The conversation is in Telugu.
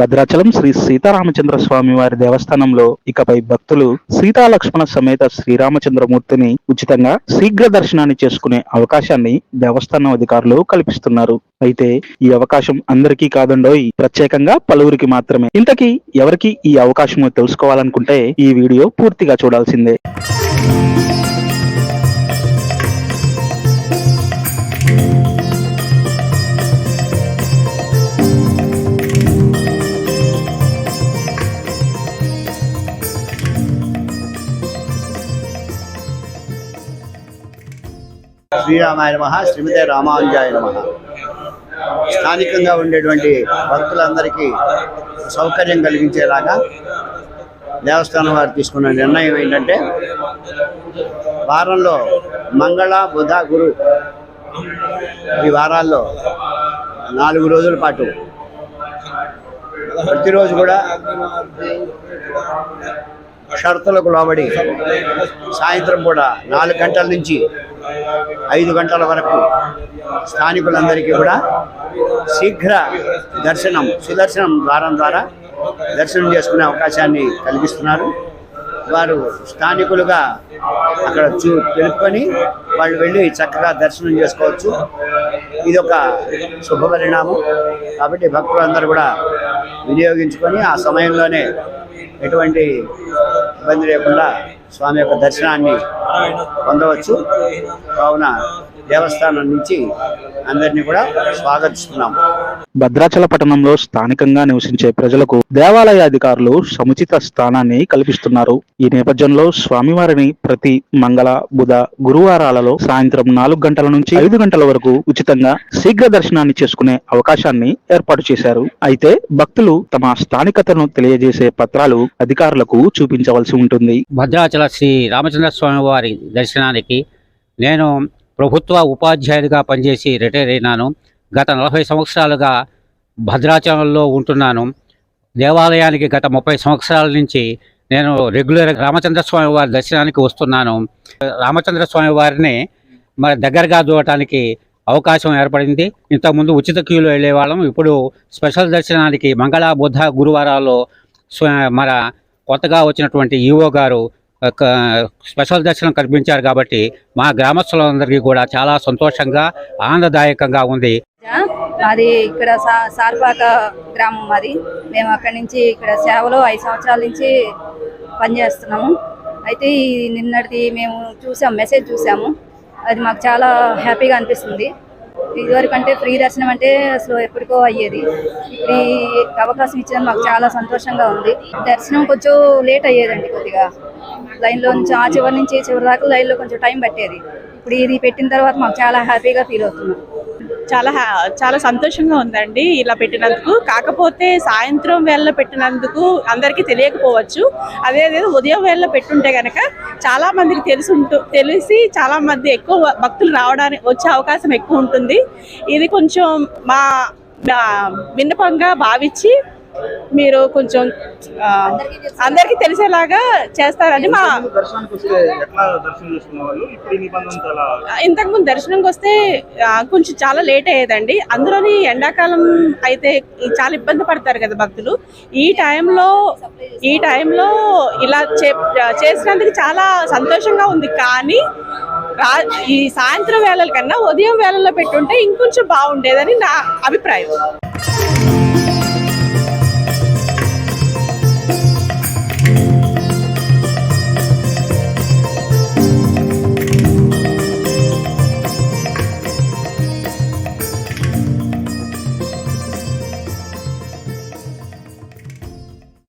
భద్రాచలం శ్రీ సీతారామచంద్ర స్వామి వారి దేవస్థానంలో ఇకపై భక్తులు సీతా లక్ష్మణ సమేత శ్రీరామచంద్రమూర్తిని ఉచితంగా శీఘ్ర దర్శనాన్ని చేసుకునే అవకాశాన్ని దేవస్థానం అధికారులు కల్పిస్తున్నారు. అయితే ఈ అవకాశం అందరికీ కాదండోయ్. ప్రత్యేకంగా పలువురికి మాత్రమే. ఇంతకీ ఎవరికి ఈ అవకాశము తెలుసుకోవాలనుకుంటే ఈ వీడియో పూర్తిగా చూడాల్సిందే. శ్రీరామాయ నమ శ్రీమతే రామానుజాయ నమ. స్థానికంగా ఉండేటువంటి భక్తులందరికీ సౌకర్యం కలిగించేలాగా దేవస్థానం వారు తీసుకున్న నిర్ణయం ఏంటంటే వారంలో మంగళ బుధ గురు ఈ వారాల్లో నాలుగు రోజుల పాటు ప్రతిరోజు కూడా షరతులకు లోబడి సాయంత్రం కూడా నాలుగు గంటల నుంచి ఐదు గంటల వరకు స్థానికులందరికీ కూడా శీఘ్ర దర్శనం సుదర్శనం ద్వారం ద్వారా దర్శనం చేసుకునే అవకాశాన్ని కలిగిస్తున్నారు వారు స్థానికులుగా అక్కడ చూ తెలుపుకొని వాళ్ళు వెళ్ళి చక్కగా దర్శనం చేసుకోవచ్చు. ఇది ఒక శుభ పరిణామం. కాబట్టి భక్తులందరూ కూడా వినియోగించుకొని ఆ సమయంలోనే ఎటువంటి ఇబ్బంది లేకుండా స్వామి యొక్క దర్శనాన్ని పొందవచ్చు. కావున దేవస్థానం నుంచి అందరినీ కూడా స్వాగతిస్తున్నాము. భద్రాచల పట్టణంలో స్థానికంగా నివసించే ప్రజలకు దేవాలయ అధికారులు సముచిత స్థానాన్ని కల్పిస్తున్నారు. ఈ నేపథ్యంలో స్వామివారిని ప్రతి మంగళ బుధ గురువారాలలో సాయంత్రం నాలుగు గంటల నుంచి ఐదు గంటల వరకు ఉచితంగా శీఘ్ర దర్శనాన్ని చేసుకునే అవకాశాన్ని ఏర్పాటు చేశారు. అయితే భక్తులు తమ స్థానికతను తెలియజేసే పత్రాలు అధికారులకు చూపించవలసి ఉంటుంది. భద్రాచల శ్రీ రామచంద్ర స్వామి వారి దర్శనానికి నేను ప్రభుత్వ ఉపాధ్యాయుడిగా పనిచేసి రిటైర్ అయినాను. గత నలభై సంవత్సరాలుగా భద్రాచలంలో ఉంటున్నాను. దేవాలయానికి గత ముప్పై సంవత్సరాల నుంచి నేను రెగ్యులర్ రామచంద్ర స్వామి వారి దర్శనానికి వస్తున్నాను. రామచంద్ర స్వామి వారిని మరి దగ్గరగా చూడటానికి అవకాశం ఏర్పడింది. ఇంతకుముందు ఉచిత క్యూలో వెళ్ళేవాళ్ళం. ఇప్పుడు స్పెషల్ దర్శనానికి మంగళ బుధ గురువారాల్లో స్వ- మన కొత్తగా వచ్చినటువంటి ఈఓ గారు స్పెషల్ దర్శనం కల్పించారు కాబట్టి మా గ్రామస్తులందరికీ కూడా చాలా సంతోషంగా ఆనందదాయకంగా ఉంది. మాది ఇక్కడ సా- సార్పాక గ్రామం మాది. మేము అక్కడి నుంచి ఇక్కడ సేవలో ఐదు సంవత్సరాల నుంచి పనిచేస్తున్నాము. అయితే నిన్నటి నిన్నటిది మేము చూసాం మెసేజ్ చూసాము. అది మాకు చాలా హ్యాపీగా అనిపిస్తుంది. ఇదివరకు అంటే ఫ్రీ దర్శనం అంటే అసలు ఎప్పటికో అయ్యేది. ఇప్పుడు ఈ అవకాశం ఇచ్చినందుకు మాకు చాలా సంతోషంగా ఉంది. దర్శనం కొంచెం లేట్ అయ్యేదండి కొద్దిగా. లైన్లో నుంచి ఆ చివరి నుంచి చివరి దాకా లైన్లో కొంచెం టైం పట్టేది. ఇప్పుడు ఇది పెట్టిన తర్వాత మాకు చాలా హ్యాపీగా ఫీల్ అవుతున్నాం. చాలా హ్యా- చాలా సంతోషంగా ఉందండి ఇలా పెట్టినందుకు. కాకపోతే సాయంత్రం వేళ పెట్టినందుకు అందరికీ తెలియకపోవచ్చు. అదే అదే ఉదయం వేళ పెట్టుంటే కనుక చాలా మందికి తెలిసి తెలిసి చాలా మంది ఎక్కువ భక్తులు రావడానికి వచ్చే అవకాశం ఎక్కువ ఉంటుంది. ఇది కొంచెం మా విన్నపంగా భావించి మీరు కొంచెం అందరికీ తెలిసేలాగా చేస్తారని మా ఇంతకుముందు దర్శనంకి వస్తే కొంచెం చాలా లేట్ అయ్యేదండి. అందులోని ఎండాకాలం అయితే చాలా ఇబ్బంది పడతారు కదా భక్తులు. ఈ టైంలో ఈ టైంలో ఇలా చేసినందుకు చాలా సంతోషంగా ఉంది. కానీ ఈ సాయంత్రం వేళల కన్నా ఉదయం వేళల్లో పెట్టుంటే ఇంకొంచెం బాగుండేదని నా అభిప్రాయం.